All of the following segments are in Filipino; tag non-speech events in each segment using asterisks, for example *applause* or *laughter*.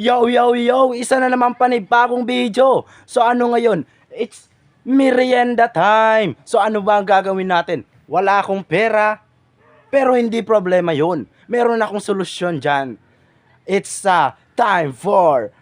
Yo, yo, yo! Isa na naman panibagong video. So ano ngayon? It's merienda time. So ano ba ang gagawin natin? Wala akong pera, pero hindi problema yun. Meron akong solusyon dyan. It's uh, time for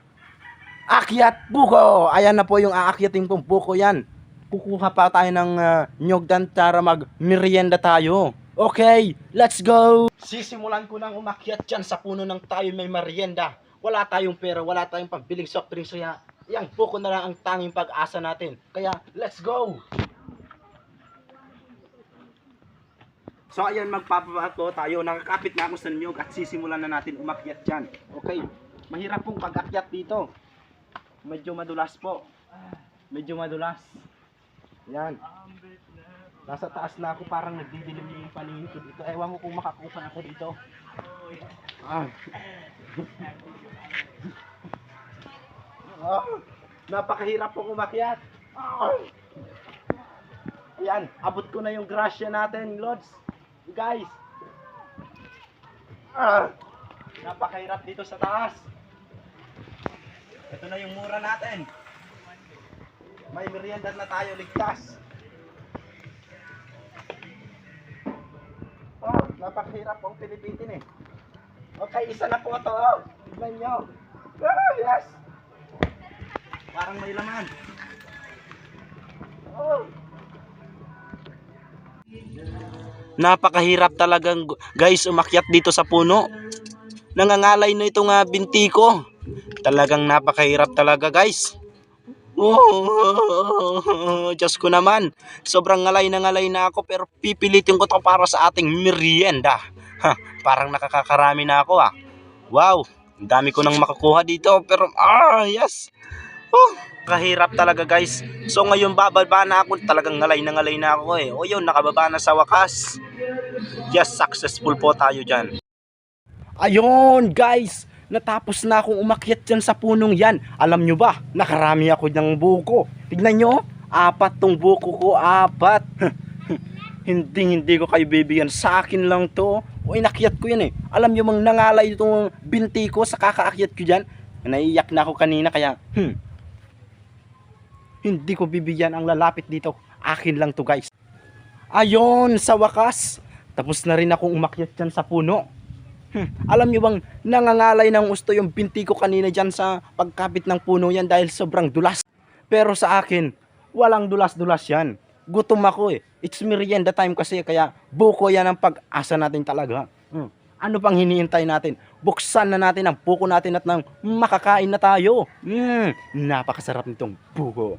Akyat Buko! Ayan na po yung aakyatin kong buko yan. Kukuha pa tayo ng uh, nyogdan para mag merienda tayo. Okay, let's go! Sisimulan ko nang umakyat dyan sa puno ng tayo may merienda. Wala tayong pera, wala tayong pambiling soft drinks. Kaya, yung buko na lang ang tanging pag-asa natin. Kaya, let's go! So ayan, magpapabato tayo. Nakakapit na ako sa niyog at sisimulan na natin umakyat dyan. Okay, mahirap pong pag-akyat dito. Medyo madulas po. Medyo madulas. Yan. Nasa taas na ako parang nagdidilim yung paningin ko dito. Ewan ko kung makakuha ako dito. Ah. Ah, napakahirap pong umakyat. Ah. Ayan, abot ko na yung grasya natin, Lods. Guys. Ah, napakahirap dito sa taas. Ito na yung mura natin. May merienda na tayo ligtas. Oh, napakahirap pong pilipitin eh. Okay, isa na po ito. Oh. Tignan nyo. Ah, yes. Parang may laman. Oh. Napakahirap talagang guys umakyat dito sa puno. Nangangalay na itong uh, binti ko. Talagang napakahirap talaga guys. Oh, *laughs* Diyos ko naman. Sobrang ngalay na ngalay na ako pero pipilitin ko to para sa ating merienda. Ha, parang nakakakarami na ako ah. Wow, ang dami ko nang makukuha dito pero ah, yes. Oh, kahirap talaga guys. So ngayon bababa na ako, talagang ngalay na ngalay na ako eh. O yun, nakababa na sa wakas. Yes, successful po tayo dyan. Ayun guys, natapos na akong umakyat dyan sa punong yan. Alam nyo ba, nakarami ako ng buko. Tignan nyo, apat tong buko ko, apat. *laughs* hindi hindi ko kayo bibigyan, sa akin lang to. O inakyat ko yan eh. Alam nyo mang nangalay itong binti ko sa kakaakyat ko dyan. Naiyak na ako kanina kaya, hmm, hindi ko bibigyan ang lalapit dito. Akin lang to guys. Ayon, sa wakas, tapos na rin akong umakyat dyan sa puno. Hmm, alam nyo bang nangangalay ng gusto yung binti ko kanina dyan sa pagkapit ng puno yan dahil sobrang dulas. Pero sa akin, walang dulas-dulas yan. Gutom ako eh. It's merienda time kasi kaya buko yan ang pag-asa natin talaga. Hmm. Ano pang hinihintay natin? Buksan na natin ang buko natin at nang makakain na tayo. Hmm, napakasarap nitong buko.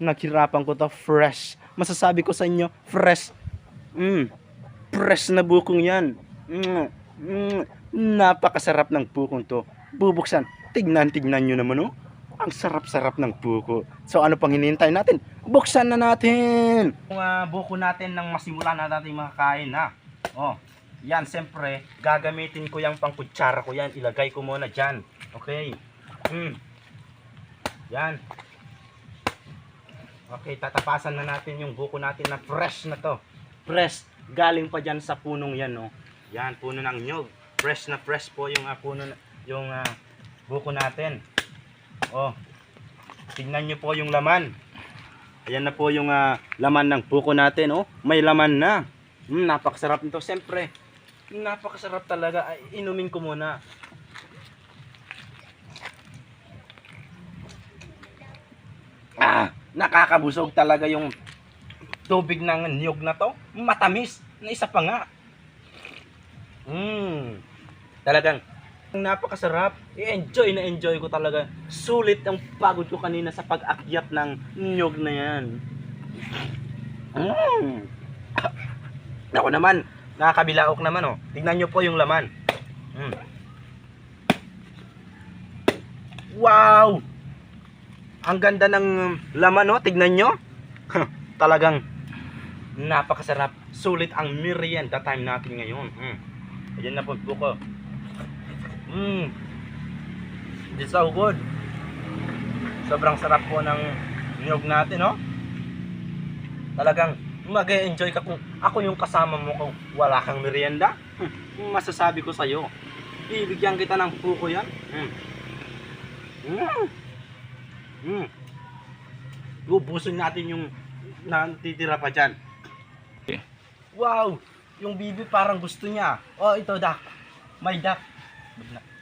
Naghirapan ko to fresh. Masasabi ko sa inyo, fresh. Mm, fresh na bukong yan. Mm, mm, napakasarap ng bukong to. Bubuksan. Tignan, tignan nyo naman oh. Ang sarap-sarap ng buko. So ano pang hinihintay natin? Buksan na natin! Yung uh, buko natin nang masimula na natin makakain ha. Oh, yan siyempre, gagamitin ko yung pangkutsara ko yan. Ilagay ko muna dyan. Okay. Mm. Yan. Okay, tatapasan na natin yung buko natin na fresh na to. Fresh. Galing pa dyan sa punong yan, no. Yan, puno ng nyog. Fresh na fresh po yung uh, puno, na- yung uh, buko natin. Oh. Tingnan nyo po yung laman. Ayan na po yung uh, laman ng buko natin, oh. May laman na. Mm, napakasarap nito. Siyempre, napakasarap talaga. Ay, inumin ko muna. Ah, nakakabusog talaga yung tubig ng niyog na to. Matamis na isa pa nga. Mmm. Talagang napakasarap. I-enjoy na enjoy ko talaga. Sulit ang pagod ko kanina sa pag-akyat ng niyog na yan. Mmm. Ako naman, nakakabilaok naman oh. Tignan nyo po yung laman. Mm. Wow! Ang ganda ng laman, no? Tignan nyo. Talagang napakasarap. Sulit ang merienda time natin ngayon. Mm. Ayan na po buko. Mm. It's so good. Sobrang sarap po ng niyog natin, no? Talagang mag-enjoy ka kung ako yung kasama mo kung wala kang merienda. Hmm. Masasabi ko sa'yo. Bibigyan kita ng buko yan. Mm. Mm. Mm. Ubusin natin yung natitira pa dyan. Wow! Yung bibi parang gusto niya. Oh, ito dak. May dak.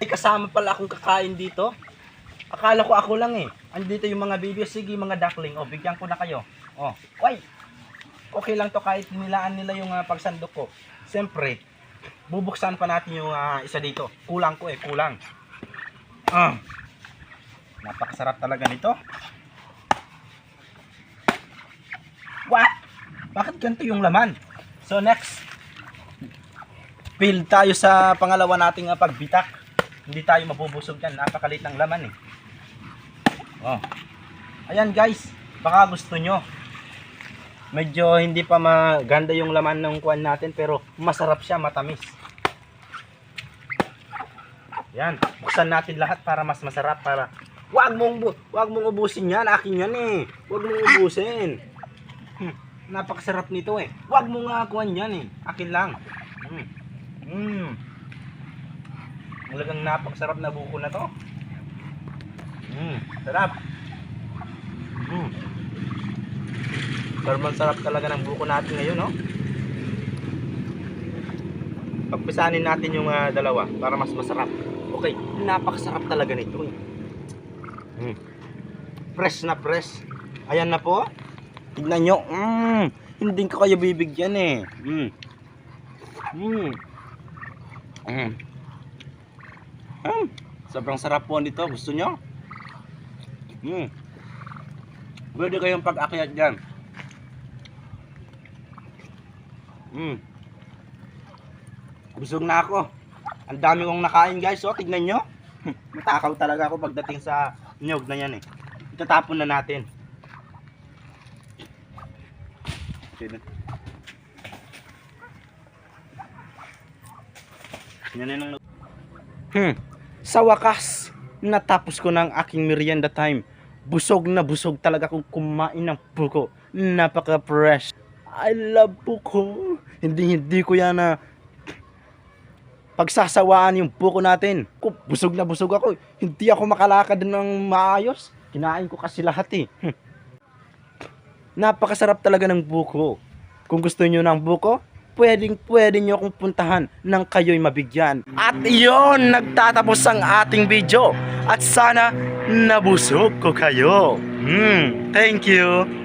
May kasama pala akong kakain dito. Akala ko ako lang eh. Andito yung mga bibi. Sige mga duckling. Oh, bigyan ko na kayo. Oh, why? Okay lang to kahit nilaan nila yung ah, pagsandok ko. Siyempre, bubuksan pa natin yung ah, isa dito. Kulang ko eh, kulang. Ah. Napakasarap talaga nito. What? Bakit ganito yung laman? So next, fill tayo sa pangalawa nating ah, pagbitak. Hindi tayo mabubusog yan. Napakalit ng laman eh. Oh. Ayan guys, baka gusto nyo. Medyo hindi pa maganda yung laman ng kuan natin pero masarap siya, matamis. Yan, buksan natin lahat para mas masarap para Wag mong wag mong ubusin 'yan, akin 'yan eh. Wag mong ubusin. Hmm, napakasarap nito eh. Wag mo nga kuan 'yan eh. Akin lang. Mm. Mm. Talagang napakasarap na buko na 'to. Mm, sarap. Mm. Sobrang sarap talaga ng buko natin ngayon, no? Pagpisanin natin yung ah, dalawa para mas masarap. Okay, napakasarap talaga nito eh. Mm. Fresh na fresh. Ayan na po. Tignan nyo. Mm. Hindi ko kayo bibigyan eh. Mm. Mm. Mm. Mm. Sobrang sarap po nito. Gusto nyo? Mm. Pwede kayong pag-akyat dyan. Mm. Busog na ako. Ang dami kong nakain guys. Oh, tignan nyo. *laughs* Matakaw talaga ako pagdating sa nyog na yan eh. Itatapon na natin. Yan na yung Hmm. Sa wakas, natapos ko ng aking merienda time. Busog na busog talaga akong kumain ng buko. Napaka-fresh. I love buko. Hindi hindi ko yan na pagsasawaan yung buko natin. Ko, busog na busog ako. Hindi ako makalakad ng maayos. Kinain ko kasi lahat eh. Hmm. Napakasarap talaga ng buko. Kung gusto niyo ng buko, pwedeng pwede nyo akong puntahan nang kayo'y mabigyan. At iyon, nagtatapos ang ating video. At sana nabusog ko kayo. Hmm, thank you.